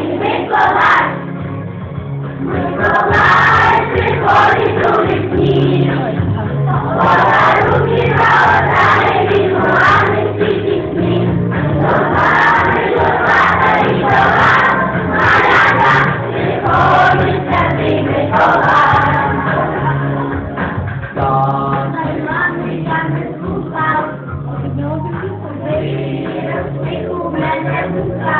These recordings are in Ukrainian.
Миколай, Миколай, приходить у весні, подарунки роздає від поганих світі сні. Миколай, Миколай, Миколай, малята, приходить святий Миколай. Так. Найманий я не слухав, вирішив мене вуха.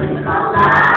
Sweet